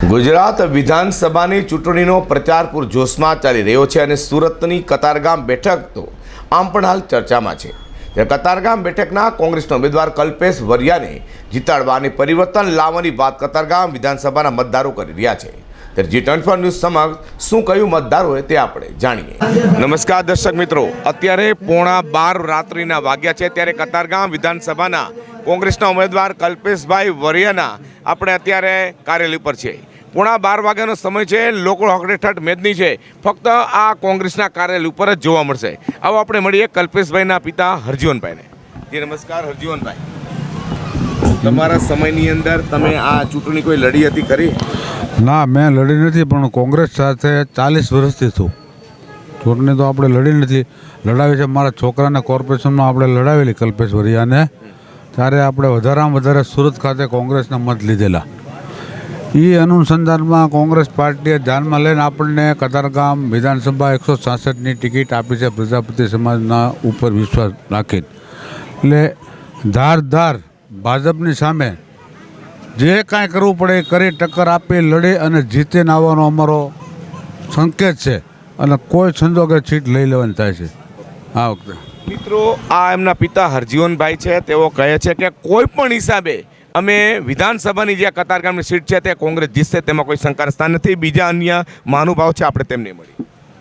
ગુજરાત વિધાનસભાની ચૂંટણીનો પ્રચાર પૂરજોશમાં ચાલી રહ્યો છે અને સુરતની કતારગામ બેઠક તો આમ પણ હાલ ચર્ચામાં છે. કતારગામ બેઠકના કોંગ્રેસના ઉમેદવાર કલ્પેશ વરિયાને જીતાડવાની પરિવર્તન લાવવાની વાત કતારગામ વિધાનસભાના મતદારો કરી રહ્યા છે. ત્યારે જી ટ્વેન્ટી ન્યૂઝ સમક્ષ શું કહ્યું મતદારોએ તે આપણે જાણીએ. નમસ્કાર દર્શક મિત્રો, અત્યારે પોણા બાર રાત્રિના વાગ્યા છે ત્યારે કતારગામ વિધાનસભાના કોંગ્રેસના ઉમેદવાર કલ્પેશભાઈ વરિયાના આપણે અત્યારે કાર્યાલય પર છે પોણા બાર વાગ્યાનો સમય છે. લોકો હકડેઠઠ મેદની છે. ફક્ત આ કોંગ્રેસના કાર્યાલય ઉપર જ જોવા મળશે. આવો આપણે મળીએ કલ્પેશભાઈના પિતા હરજીવનભાઈને. જી, નમસ્કાર, હરજીવનભાઈ. તમારા સમયની અંદર તમે આ ચૂંટણી કોઈ લડી હતી ખરી? ના, મેં લડી નથી, પણ કોંગ્રેસ સાથે ચાલીસ વર્ષથી છું. ચૂંટણી તો આપણે લડી નથી. લડાવી છે મારા છોકરાને કોર્પોરેશનમાં આપણે લડાવેલી કલ્પેશ વરિયાને. ત્યારે આપણે વધારામાં વધારે સુરત ખાતે કોંગ્રેસના મત લીધેલા. એ અનુસંધાનમાં કોંગ્રેસ પાર્ટીએ ધ્યાનમાં લઈને આપણને કતારગામ વિધાનસભા એકસો સાસઠની ટિકિટ આપી છે પ્રજાપતિ સમાજના ઉપર વિશ્વાસ રાખીને. એટલે ધાર ધાર ભાજપની સામે જે કાંઈ કરવું પડે એ કરી ટક્કર આપી, લડે અને જીતીને આવવાનો અમારો સંકેત છે અને કોઈ સંજોગે સીટ લઈ લેવાની થાય છે. આ વખતે. મિત્રો, આ એમના પિતા હરજીવનભાઈ છે. તેઓ કહે છે કે કોઈ પણ હિસાબે અમે વિધાનસભાની જે કતારગામની સીટ છે તે કોંગ્રેસ જીતશે તેમાં કોઈ શંકા સ્થાન નથી. બીજા અન્ય મહાનુભાવ છે આપણે તેમને મળી.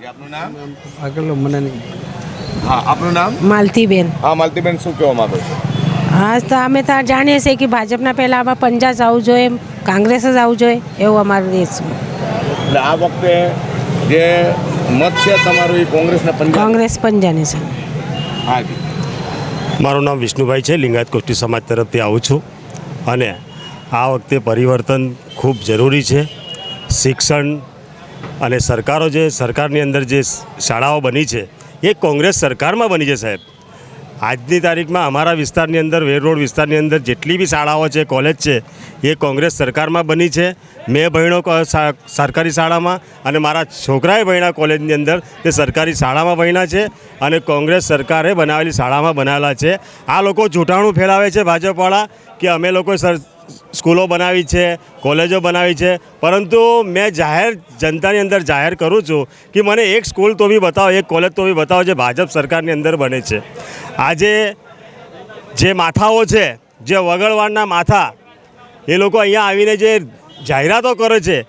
આપનું નામ? આગળ મને હા આપનું નામ? માલતીબેન. હા માલતીબેન શું કહેવા માંગો છો? હા તો અમે તો જાણીએ છીએ કે ભાજપના પહેલાં આમાં પંજા આવવું જોઈએ કોંગ્રેસ જ આવવું જોઈએ એવું અમારું દેશમાં એટલે આ વખતે જે મત છે તમારું એ કોંગ્રેસના પંજાબ? કોંગ્રેસ પંજાની છે. હા મારું નામ વિષ્ણુભાઈ છે લિંગાયત કોષ્ટી સમાજ તરફથી આવું છું. અને આ વખતે પરિવર્તન ખૂબ જરૂરી છે. શિક્ષણ અને સરકારો જે, સરકારની અંદર જે શાળાઓ બની છે, એ કોંગ્રેસ સરકારમાં બની છે સાહેબ. આજની તારીખમાં અમારા વિસ્તારની અંદર, વેર રોડ વિસ્તારની અંદર જેટલી બી શાળાઓ છે, કોલેજ છે, એ કોંગ્રેસ સરકારમાં બની છે. મેં ભણ્યો સરકારી શાળામાં અને મારા છોકરાએ ભણ્યા કોલેજની અંદર, તે સરકારી શાળામાં ભણ્યા છે અને કોંગ્રેસ સરકારે બનાવેલી શાળામાં બનાવેલા છે. આ લોકો જૂઠાણું ફેલાવે છે ભાજપવાળા કે અમે લોકો સર સ્કૂલો બનાવી છે, કોલેજો બનાવી છે. પરંતુ મેં જાહેર જનતાની અંદર જાહેર કરું છું કે મને એક સ્કૂલ તો બી બતાવો, એક કોલેજ તો બી બતાવો જે ભાજપ સરકારની અંદર બને છે. આજે જે માથાઓ છે, જે વગળવાડના માથા, એ લોકો અહીંયા આવીને જે જાહેરાતો કરે છે,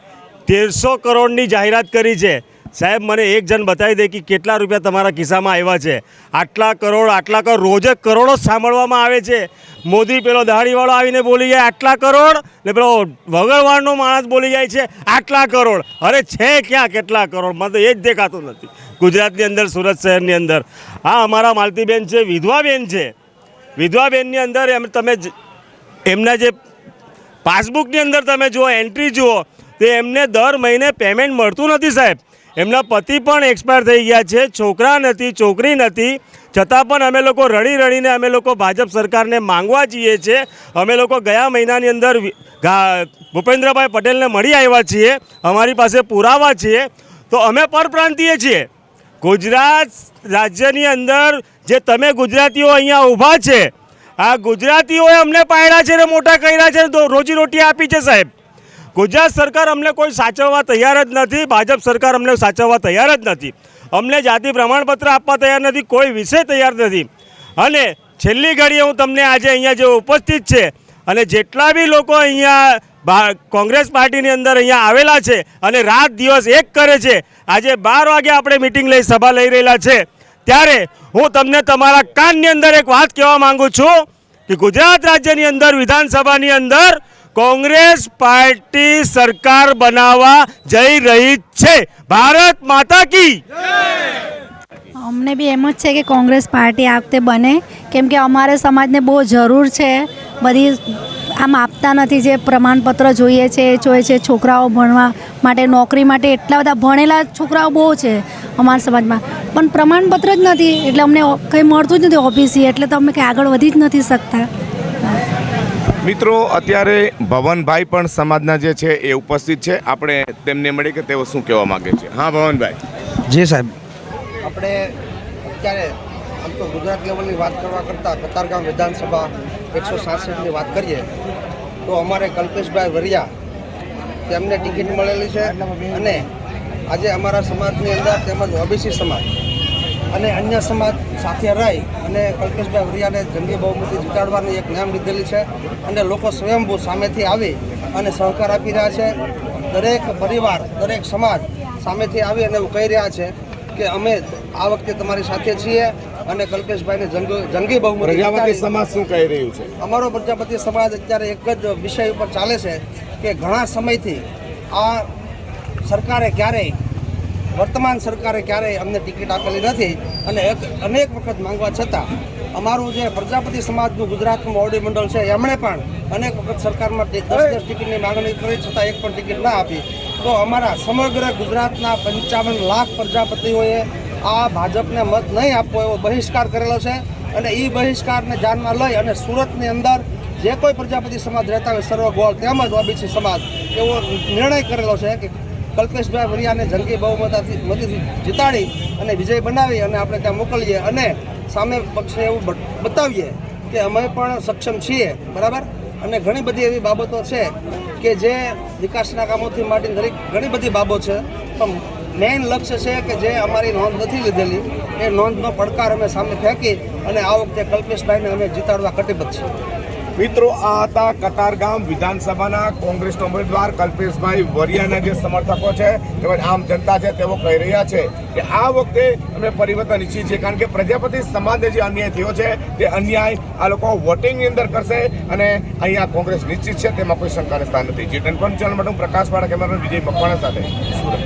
તેરસો કરોડની જાહેરાત કરી છે. સાહેબ, મને એક જણ બતાવી દે કે કેટલા રૂપિયા તમારા ખિસ્સામાં આવ્યા છે? આટલા કરોડ આટલા કરોડ, રોજે કરોડો સાંભળવામાં આવે છે. મોદી પેલો દાઢીવાળો આવીને બોલી જાય, આટલા કરોડ? ને પેલો વગરવાડનો માણસ બોલી જાય છે, આટલા કરોડ. અરે છે ક્યાં કેટલા કરોડ? મને તો એ જ દેખાતું નથી. ગુજરાતની અંદર, સુરત શહેરની અંદર. આ અમારા માલતીબેન છે વિધવા બેન છે. વિધવા બેનની અંદર એમ તમે એમના જે પાસબુકની અંદર તમે જુઓ, એન્ટ્રી જુઓ, તો એમને દર મહિને પેમેન્ટ મળતું નથી સાહેબ. એમના પતિ પણ એક્સપાયર થઈ ગયા છે. છોકરા નથી, છોકરી નથી. છતાં પણ અમે લોકો રડી રડીને અમે લોકો ભાજપ સરકારને માંગવા જઈએ છીએ અમે લોકો ગયા મહિનાની અંદર ભૂપેન્દ્રભાઈ પટેલને મળી આવ્યા છીએ. અમારી પાસે પુરાવા છીએ તો અમે પરપ્રાંતીય છીએ. ગુજરાત રાજ્યની અંદર જે તમે ગુજરાતીઓ અહીંયા ઊભા છે, આ ગુજરાતીઓએ અમને પાડ્યા છે ને મોટા કર્યા છે રોજીરોટી આપી છે સાહેબ. ગુજરાત સરકાર અમને કોઈ સાચવવા તૈયાર જ નથી, ભાજપ સરકાર અમને સાચવવા તૈયાર જ નથી. અમને જાતિ પ્રમાણપત્ર આપવા તૈયાર નથી, કોઈ વિષય તૈયાર નથી. અને છેલ્લી ઘડીએ હું તમને આજે અહીંયા જે ઉપસ્થિત છે અને જેટલા બી લોકો અહીંયા કોંગ્રેસ પાર્ટીની અંદર અહીંયા આવેલા છે અને રાત દિવસ એક કરે છે, આજે બાર વાગે આપણે મિટિંગ લઈ, સભા લઈ રહેલા છે, ત્યારે હું તમને તમારા કાનની અંદર એક વાત કહેવા માગું છું કે ગુજરાત રાજ્યની અંદર, વિધાનસભાની અંદર કોંગ્રેસ પાર્ટી સરકાર બનાવવા જઈ રહી છે. ભારત માતા કી. અમને બી એમ જ છે કે કોંગ્રેસ પાર્ટી આ વખતે બને. કેમ કે અમારે સમાજને બહુ જરૂર છે. બધી આમ આપતા નથી જે પ્રમાણપત્ર જોઈએ છે એ જોઈએ છે છોકરાઓ ભણવા માટે, નોકરી માટે એટલા બધા ભણેલા છોકરાઓ બહુ છે અમારા સમાજમાં. પણ પ્રમાણપત્ર જ નથી. એટલે અમને કંઈ મળતું જ નથી ઓફિસી. એટલે તો અમે કંઈ આગળ વધી જ નથી શકતા. મિત્રો અત્યારે ભવનભાઈ પણ સમાજના જે છે એ ઉપસ્થિત છે. આપણે તેમને મળી કે તેઓ શું કહેવા માંગે છે? હા ભવનભાઈ. જી સાહેબ. આપણે અત્યારે આમ તો ગુજરાત લેવલની વાત કરવા કરતાં કતારગામ વિધાનસભા એકસો સાસઠની વાત કરીએ તો અમારે કલ્પેશભાઈ વરિયા તેમને ટિકિટ મળેલી છે અને આજે અમારા સમાજની અંદર તેમજ ઓબીસી સમાજ અને અન્ય સમાજ સાથે રહી અને કલ્પેશભાઈ વરિયાને જંગી બહુમતી જીતાડવાની એક નામ લીધેલી છે અને લોકો સ્વયંભૂ સામેથી આવી અને સહકાર આપી રહ્યા છે. દરેક પરિવાર દરેક સમાજ સામેથી આવી અને એવું કહી રહ્યા છે કે અમે આ વખતે તમારી સાથે છીએ અને કલ્પેશભાઈને જંગ- જંગી બહુમતી પ્રજાપતિ સમાજ શું કહી રહ્યું છે? અમારો પ્રજાપતિ સમાજ અત્યારે એક જ વિષય ઉપર ચાલે છે કે ઘણા સમયથી આ સરકારે ક્યારેય વર્તમાન સરકારે ક્યારેય અમને ટિકિટ આપેલી નથી અને એક અનેક વખત માંગવા છતાં અમારું જે પ્રજાપતિ સમાજનું ગુજરાતનું મોવડી મંડળ છે, એમણે પણ અનેક વખત સરકારમાં દસ દસ ટિકિટની માંગણી કરી છતાં એક પણ ટિકિટ ના આપી. તો અમારા સમગ્ર ગુજરાતના પંચાવન લાખ પ્રજાપતિઓએ આ ભાજપને મત નહીં આપવો એવો બહિષ્કાર કરેલો છે અને એ બહિષ્કારને ધ્યાનમાં લઈ અને સુરતની અંદર જે કોઈ પ્રજાપતિ સમાજ રહેતા હોય, સર્વ ગોળ તેમજ ઓબીસી સમાજ, એવો નિર્ણય કરેલો છે કે કલ્પેશભાઈ વરિયાને જંગી બહુમતાથી મતીથી જીતાડી અને વિજય બનાવી અને આપણે ત્યાં મોકલીએ અને સામે પક્ષે એવું બતાવીએ કે અમે પણ સક્ષમ છીએ, બરાબર? અને ઘણી બધી એવી બાબતો છે કે જે વિકાસના કામોથી માંડીને દરેક ઘણી બધી બાબતો છે. પણ મેઇન લક્ષ્ય છે કે જે અમારી નોંધ નથી લીધેલી, એ નોંધનો પડકાર અમે સામે ફેંકી અને આ વખતે કલ્પેશભાઈને અમે જીતાડવા કટિબદ્ધ છીએ. મિત્રો, આ હતા કતારગામ વિધાનસભાના કોંગ્રેસના ઉમેદવાર કલ્પેશભાઈ વરિયાના જે સમર્થકો છે તેમજ આમ જનતા છે, તેઓ કહી રહ્યા છે કે આ વખતે અમે પરિવર્તન ઈચ્છીએ છીએ કારણ કે પ્રજાપતિ સમાજને જે અન્યાય થયો છે, તે અન્યાય આ લોકો વોટિંગની અંદર કરશે અને અહીંયા કોંગ્રેસ નિશ્ચિત છે, તેમાં કોઈ શંકાને સ્થાન નથી. જી ટેન ચેનલ માટે હું પ્રકાશ પાડા કેમેરા વિજય મકવાણા સાથે સુરત